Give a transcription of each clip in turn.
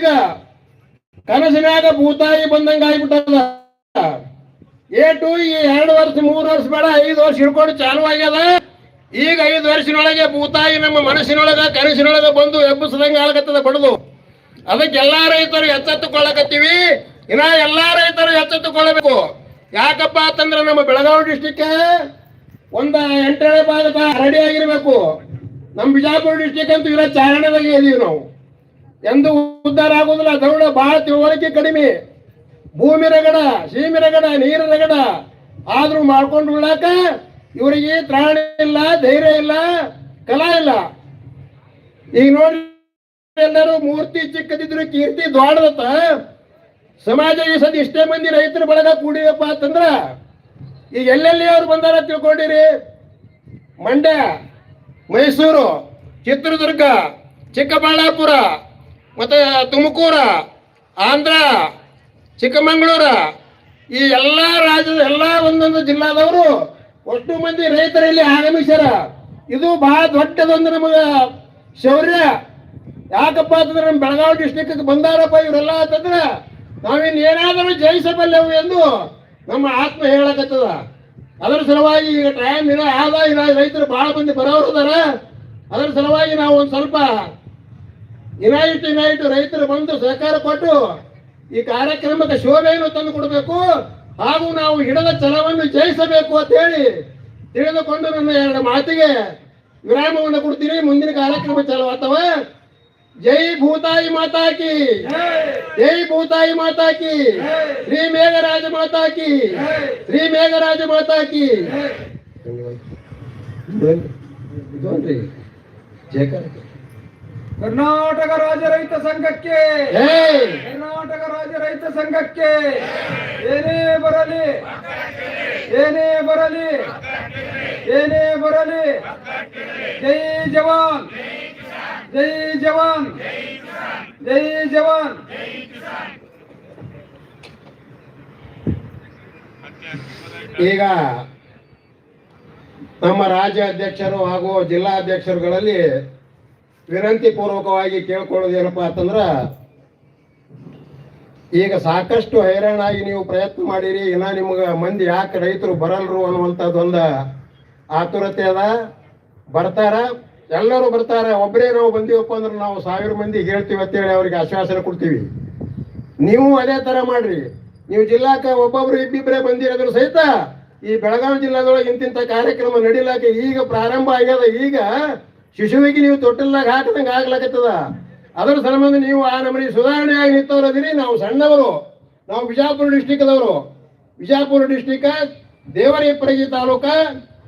ಈಗ ಕನಸಿನಾಗ ಭೂತಾಯಿ ಬಂದಂಗ ಆಗ್ಬಿಟ್ಟದ ಏಟು ಈ ಎರಡು ವರ್ಷ, ಮೂರು ವರ್ಷ ಬೇಡ, ಐದು ವರ್ಷ ಹಿಡ್ಕೊಂಡು ಚಾಲು ಆಗ್ಯದ. ಈಗ ಐದು ವರ್ಷನೊಳಗೆ ಭೂತಾಯಿ ನಮ್ಮ ಮನಸ್ಸಿನೊಳಗ, ಕನಸಿನೊಳಗ ಬಂದು ಎಬ್ಬಿಸದಂಗ ಆಗತ್ತದ ಬಡದು. ಅದಕ್ಕೆ ಎಲ್ಲಾ ರೈತರು ಎಚ್ಚೆತ್ತುಕೊಳ್ಳಕತ್ತೀವಿ. ಇನ್ನ ಎಲ್ಲಾ ರೈತರು ಎಚ್ಚೆತ್ತುಕೊಳ್ಳಬೇಕು. ಯಾಕಪ್ಪ ಅಂತಂದ್ರೆ ನಮ್ಮ ಬೆಳಗಾವಿ ಡಿಸ್ಟಿಕ್ ಒಂದ ಎಂಟನೇ ಭಾಗದ ರೆಡಿ ಆಗಿರ್ಬೇಕು. ನಮ್ಮ ಬಿಜಾಪುರ ಡಿಸ್ಟಿಕ್ ಅಂತೂ ಇಲ್ಲ ಚಾರಣದಲ್ಲಿ ಇದೀವಿ ನಾವು. ಎಂದು ಉದ್ಧಾರ ಆಗೋದಿಲ್ಲ ದೌಡ ಬಹಳ ತಿಳುವಳಿಕೆ ಕಡಿಮೆ. ಭೂಮಿ ರಗಡ, ಸೀಮಿ ರಗಡ ನೀರು ರಗಡ ಆದ್ರೂ ಮಾಡ್ಕೊಂಡು ಉಳ್ಳಾಕ ಇವರಿಗೆ ತ್ರಾಣ ಇಲ್ಲ, ಧೈರ್ಯ ಇಲ್ಲ, ಕಲಾ ಇಲ್ಲ. ಈಗ ನೋಡಿ ಎಲ್ಲರೂ ಮೂರ್ತಿ ಚಿಕ್ಕದಿದ್ರು ಕೀರ್ತಿ ದೊಡ್ಡದತ್ತ ಸಮಾಜ ಈ ಸದ್ ಇಷ್ಟೇ ಮಂದಿ ರೈತರ ಬಳಗ ಕೂಡಿವಪ್ಪ ಅಂತಂದ್ರ ಈಗ ಎಲ್ಲೆಲ್ಲಿ ಅವ್ರು ಬಂದಾರ ತಿಳ್ಕೊಂಡಿರಿ? ಮಂಡ್ಯ, ಮೈಸೂರು, ಚಿತ್ರದುರ್ಗ, ಚಿಕ್ಕಬಳ್ಳಾಪುರ ಮತ್ತೆ ತುಮಕೂರ, ಆಂಧ್ರ, ಚಿಕ್ಕಮಗಳೂರ, ಈ ಎಲ್ಲಾ ರಾಜ್ಯದ ಎಲ್ಲ ಒಂದೊಂದು ಜಿಲ್ಲಾದವರು ಒಟ್ಟು ಮಂದಿ ರೈತರಲ್ಲಿ ಆಗಮಿಸ್ಯಾರ. ಇದು ಬಹಳ ದೊಡ್ಡದೊಂದು ನಮಗ ಶೌರ್ಯ. ಯಾಕಪ್ಪ ಅಂತಂದ್ರೆ ನಮ್ಮ ಬೆಳಗಾವಿ ಡಿಸ್ಟಿಕ್ ಬಂದಾರಪ್ಪ ಇವರೆಲ್ಲ ಅಂತಂದ್ರೆ ನಾವಿನ್ ಏನಾದರೂ ಜಯಿಸಬಲ್ಲೆವು ಎಂದು ನಮ್ಮ ಆತ್ಮ ಹೇಳಕತ್ತದ. ಅದರ ಸಲುವಾಗಿ ಈಗ ಟೈಮ್ ಇರೋ ಆದ ಇರೋ ರೈತರು ಬಹಳ ಮಂದಿ ಬರೋರು ಅದಾರ ಅದರ ಸಲುವಾಗಿ ನಾವು ಒಂದು ಸ್ವಲ್ಪ ಇನಾಯಿಟ್ ಇನಾಯಿಟ್ ರೈತರು ಬಂದು ಸಹಕಾರ ಕೊಟ್ಟು ಈ ಕಾರ್ಯಕ್ರಮಕ್ಕೆ ಶೋಭೆಯನ್ನು ತಂದು ಕೊಡಬೇಕು. ಹಾಗೂ ನಾವು ಹಿಡದ ಛಲವನ್ನು ಜಯಿಸಬೇಕು ಅಂತ ಹೇಳಿ ತಿಳಿದುಕೊಂಡು ನನ್ನ ಎರಡು ಮಾತಿಗೆ ವಿರಾಮವನ್ನು ಕೊಡ್ತೀನಿ. ಮುಂದಿನ ಕಾರ್ಯಕ್ರಮ ಚಾಲು ಆಗ್ತವ ಜೈ ಭೂತಾಯಿ ಮಾತಾಕಿ ಜೈ. ಭೂತಾಯಿ ಮಾತಾಕಿ ಶ್ರೀ ಮೇಘರಾಜ ಮಾತಾಕಿ ಶ್ರೀ ಮೇಘರಾಜ ಮಾತಾ ಕಿ. ಕರ್ನಾಟಕ ರಾಜ್ಯ ರೈತ ಸಂಘಕ್ಕೆ ಕರ್ನಾಟಕ ರಾಜ್ಯ ರೈತ ಸಂಘಕ್ಕೆ ಏನೇ ಬರಲಿ ಏನೇ ಬರಲಿ ಏನೇ ಬರಲಿ ಜೈ ಜವಾನ್ ಜೈ ಜವಾನ್ ಜೈ ಜವಾನ್. ಈಗ ನಮ್ಮ ರಾಜ್ಯ ಅಧ್ಯಕ್ಷರು ಹಾಗೂ ಜಿಲ್ಲಾ ಅಧ್ಯಕ್ಷರುಗಳಲ್ಲಿ ವಿನಂತಿ ಪೂರ್ವಕವಾಗಿ ಕೇಳ್ಕೊಳ್ಳೋದೇನಪ್ಪ ಅಂತಂದ್ರ, ಈಗ ಸಾಕಷ್ಟು ಹೈರಾಣಾಗಿ ನೀವು ಪ್ರಯತ್ನ ಮಾಡಿರಿ, ಇನ್ನ ನಿಮ್ಗೆ ಮಂದಿ ಯಾಕೆ ರೈತರು ಬರಲ್ರು ಅನ್ನುವಂಥದ್ದೊಂದು ಆತುರತೆ ಅದ. ಬರ್ತಾರ, ಎಲ್ಲರೂ ಬರ್ತಾರೆ ಒಬ್ಬರೇ ನಾವು ಬಂದೀವಪ್ಪ ಅಂದ್ರೆ ನಾವು ಸಾವಿರ ಮಂದಿ ಹೇಳ್ತೀವಿ ಅಂತೇಳಿ ಅವ್ರಿಗೆ ಆಶ್ವಾಸನೆ ಕೊಡ್ತೀವಿ. ನೀವು ಅದೇ ತರ ಮಾಡ್ರಿ. ನೀವು ಜಿಲ್ಲಾಕ ಒಬ್ಬೊಬ್ರು ಇಬ್ಬಿಬ್ಬರೇ ಬಂದಿರೋದ್ರ ಸಹಿತ ಈ ಬೆಳಗಾವಿ ಜಿಲ್ಲಾದೊಳಗೆ ಇಂತಿಂತ ಕಾರ್ಯಕ್ರಮ ನಡಿಲಾಕ ಈಗ ಪ್ರಾರಂಭ ಆಗ್ಯದ. ಈಗ ಶಿಶುವಿಗೆ ನೀವು ತೊಟ್ಟಿಲ್ದಾಗ ಹಾಕಿದಂಗೆ ಆಗ್ಲಕತ್ತದ. ಅದರ ಸಂಬಂಧ ನೀವು ಆ ನಮನಿ ಸುಧಾರಣೆಯಾಗಿ ನಿಂತವರದಿರಿ ನಾವು ಸಣ್ಣವರು. ನಾವು ಬಿಜಾಪುರ ಡಿಸ್ಟಿಕ್ದವರು. ಬಿಜಾಪುರ ಡಿಸ್ಟಿಕ್ ದೇವರಿಪ್ಪರಗಿ ತಾಲೂಕ,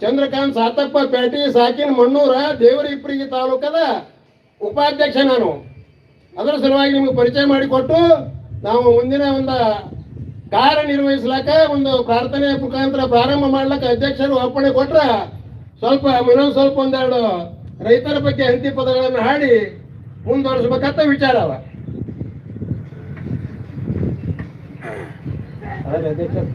ಚಂದ್ರಕಾಂತ್ ಸಾತಪ್ಪ ಪೇಟಿ, ಸಾಕಿನ ಮಣ್ಣೂರ ದೇವರಿಪ್ಪರಗಿ ತಾಲೂಕದ ಉಪಾಧ್ಯಕ್ಷ ನಾನು. ಅದರ ಸಲುವಾಗಿ ನಿಮಗೆ ಪರಿಚಯ ಮಾಡಿಕೊಟ್ಟು ನಾವು ಮುಂದಿನ ಒಂದು ಕಾರ್ಯನಿರ್ವಹಿಸ್ಲಾಕ ಒಂದು ಪ್ರಾರ್ಥನೆ ಮುಖಾಂತರ ಪ್ರಾರಂಭ ಮಾಡ್ಲಕ್ಕ ಅಧ್ಯಕ್ಷರು ಒಪ್ಪಣೆ ಕೊಟ್ರ ಸ್ವಲ್ಪ, ಇನ್ನೊಂದು ಸ್ವಲ್ಪ ಒಂದೆರಡು ರೈತರ ಬಗ್ಗೆ ಅಂತಿ ಪದಗಳನ್ನು ಹಾಡಿ ಮುಂದುವರಿಸ್ಬೇಕಂತ ವಿಚಾರ ಅವ ಅದೇ ಅಧ್ಯಕ್ಷರು.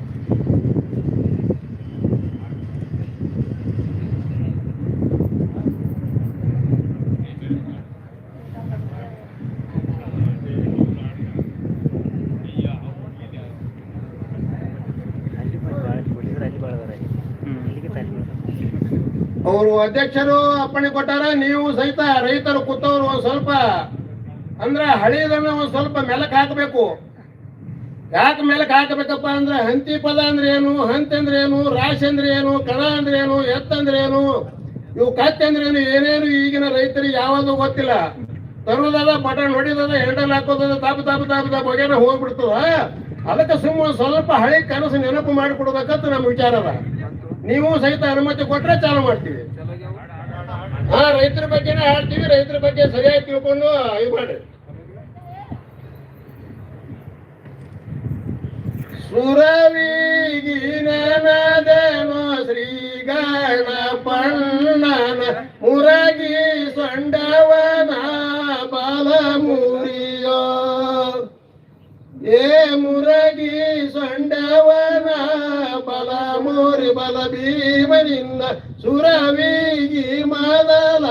ಅವರು ಅಧ್ಯಕ್ಷರು, ಅಪ್ಪಣೆ ಕೊಟ್ಟಾರ, ನೀವು ಸಹಿತ ರೈತರು ಕೂತವ್ರು ಒಂದು ಸ್ವಲ್ಪ, ಅಂದ್ರೆ ಹಳಿದನ್ನ ಒಂದು ಸ್ವಲ್ಪ ಮೆಲಕ್ ಹಾಕಬೇಕು. ಯಾಕೆ ಮೆಲಕ್ ಹಾಕಬೇಕಪ್ಪ ಅಂದ್ರೆ ಹಂತಿ ಪದ ಅಂದ್ರೆ ಏನು, ಹಂತಿ ಅಂದ್ರೆ ಏನು, ರಾಶಿ ಅಂದ್ರೆ ಏನು, ಕಣ ಅಂದ್ರೆ ಏನು ಎತ್ತ ಅಂದ್ರೆ ಏನು, ಇವು ಕತ್ತೆ ಅಂದ್ರೆ ಏನು, ಏನೇನು ಈಗಿನ ರೈತರಿಗೆ ಯಾವುದು ಗೊತ್ತಿಲ್ಲ. ತರುವುದಲ್ಲ ಬಟನ್ ಹೊಡಿದದ ಹೆಂಡಲ್ ಹಾಕೋದದ ತಾಪ ತಾಪ ತಾಪ ತಾಪ ಹೋಗ್ಬಿಡ್ತದ. ಅದಕ್ಕೆ ಸುಮ್ಮ ಸ್ವಲ್ಪ ಹಳೆ ಕನಸು ನೆನಪು ಮಾಡಿಕೊಡ್ಬೇಕಂತ ನಮ್ಮ ವಿಚಾರ ಅದ. ನೀವು ಸಹಿತ ಅನುಮತಿ ಕೊಟ್ರೆ ಚಾಲು ಮಾಡ್ತೀವಿ. ಹಾ, ರೈತರ ಬಗ್ಗೆನೇ ಹಾಡ್ತೀವಿ ರೈತರ ಬಗ್ಗೆ ಸರಿಯಾಗಿ ತಿಳ್ಕೊಂಡು ಇದು ಮಾಡ್ರಿ ಸುರವಿಗಿನದೇನೋ ಶ್ರೀ ಗಣಪಣ್ಣನ ಬಲ ಸುರವೀಗಿ ಸುರವಿಗಿ ಮೊದಲ